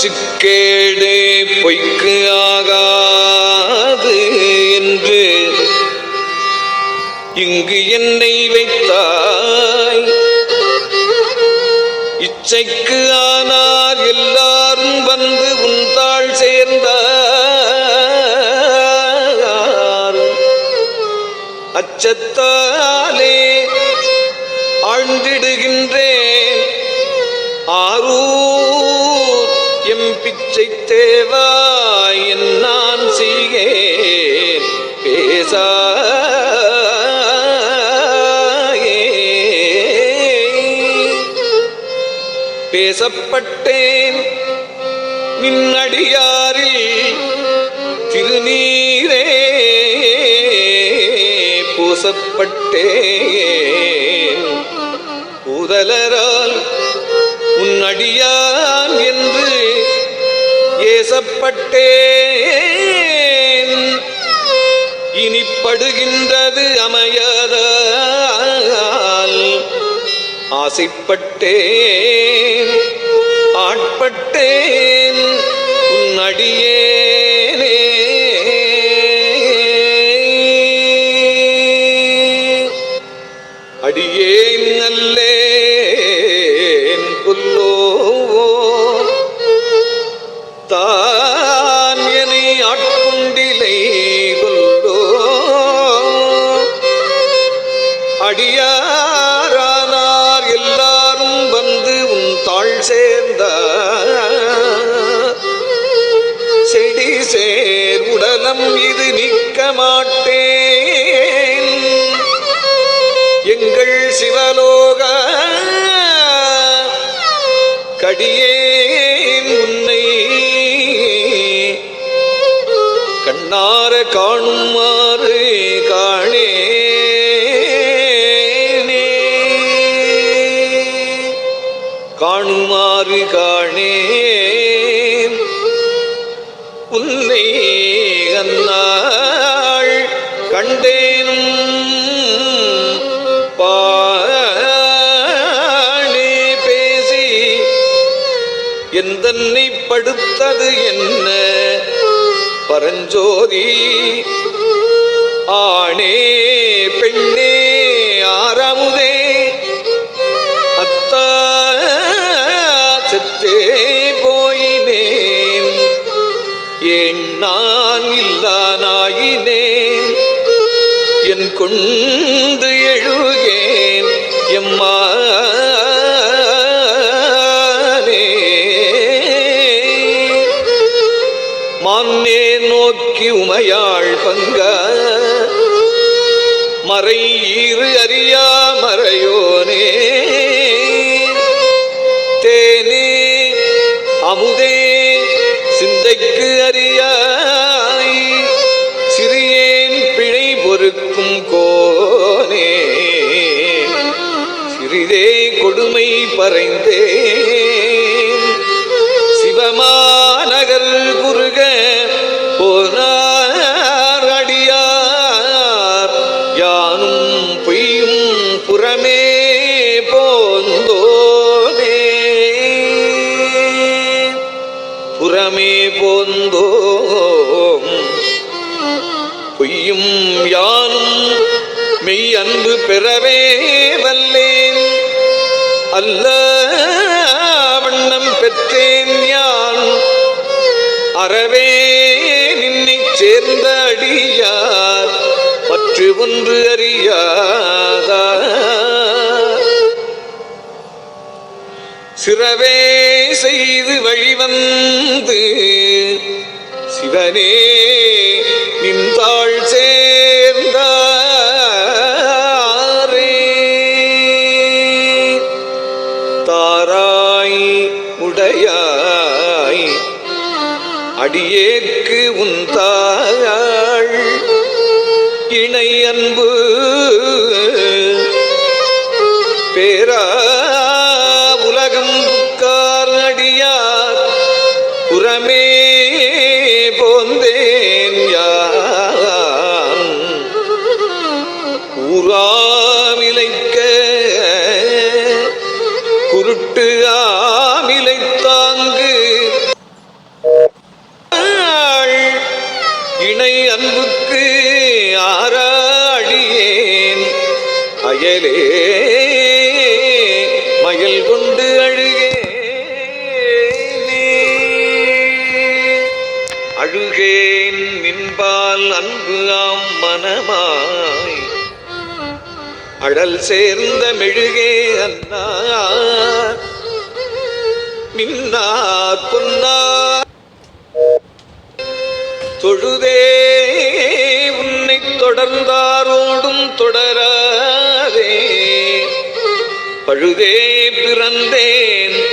நச்சுக்கேடு பொய்க்கு ஆகாது என்று. இங்கு என்னை வைத்தாய். இச்சைக்கு ஆனார் எல்லாரும் வந்து உந்தாள் சேர்ந்தார். அச்சத்தாலே ஆழ்ந்திடுகின்றேன். ஆரூர் பிச்சை தேவா என் நான் செய்கேன். பேசாயே. பேசப்பட்டேன் நின்னடியாரில் திருநீரே. பூசப்பட்டேன். பூதலரால் உன்னடியான் என்று பேசப்பட்டேன். இனிப்படுகின்றது அமையதால் ஆசைப்பட்டேன் ஆட்பட்டேன். உன் அடியே ஆட்கொண்டிலை கொல்லோ. அடியாரானார் எல்லாரும் வந்து உன் தாழ் சேர்ந்த செடி சேர் உடலம் இது நிற்க மாட்டேன். எங்கள் சிவலோக கடியே காணுமாறு காணே. காணுமாறு காணே. உன்னை அன்னாள் கண்டேனும் பாணே பேசி எந்தன்னை படுத்தது என்ன? பரஞ்சோதி. ஆணே பெண்ணே ஆறாமுதே. அத்தா செத்தே போயினேன். ஏன் நான் இல்லானாயினேன். என் கொண்டு எழுகேன். எம்மா நோக்கி உமையாள் பங்க. மறை ஈறு அறியா மறையோனே. தேனே அமுதே சிந்தைக்கு அறியாய். சிறியேன் பிழை பொறுக்கும் கோனே. சிறிதே கொடுமை பறைந்தே சிவமாநகர் குருக பிறவே வல்லேன் அல்ல வண்ணம் பெற்றேன் யான். அறவே நின்னை சேர்ந்த அடியார். பற்று ஒன்று அறியாதா. சிறவே செய்து வழிவந்து சிவனே உடையாய் உடையாய். அடியேக்கு உந்தாள் இணை அன்பு. பேரா உலகம் புக்கார் அடியார் புறமே போந்தேன் யான் ஊராவிலை உருட்டு ஆவிலை தாங்கு. இணை அன்புக்கு ஆராடியேன். அயலே மயல் கொண்டு அழுகேனே. அழுகேன் நின்பால் அன்பு ஆம் மனமாய் அடல் சேர்ந்த மெழுகே அண்ணா. மின்னார் பொன்னார் தொழுதே உன்னை தொடர்ந்தாரோடும் தொடராதே. பழுதே பிறந்தேன்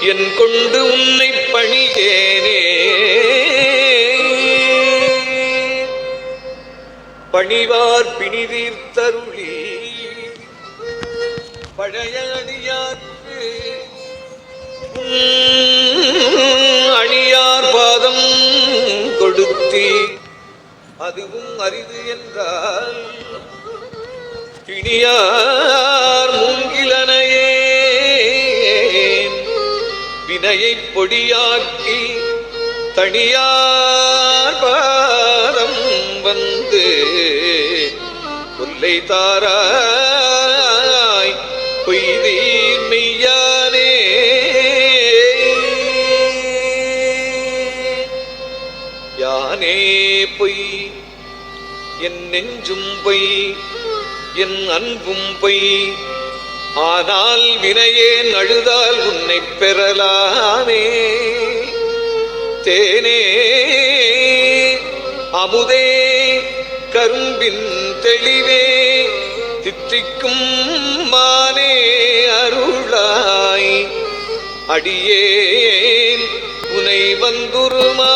என் கொண்டு உன்னை பணியேனே. பணிவார் பிணிதீர்த்தருளி. பழைய அணியார் பாதம் கொடுத்தி. அதுவும் அரிது என்றால் கிணியார் மூங்கிலனையே வினையை பொடியாக்கி தனியார் பாதம் வந்து. கொல்லை தாராய் நானே பொய். என் நெஞ்சும் பொய் என் அன்பும் பொய். ஆனால் வினையே அழுதால் உன்னை பெறலாமே. தேனே அமுதே கரும்பின் தெளிவே தித்திக்கும் மானே அருளாய். அடியே உனை வந்துருமா?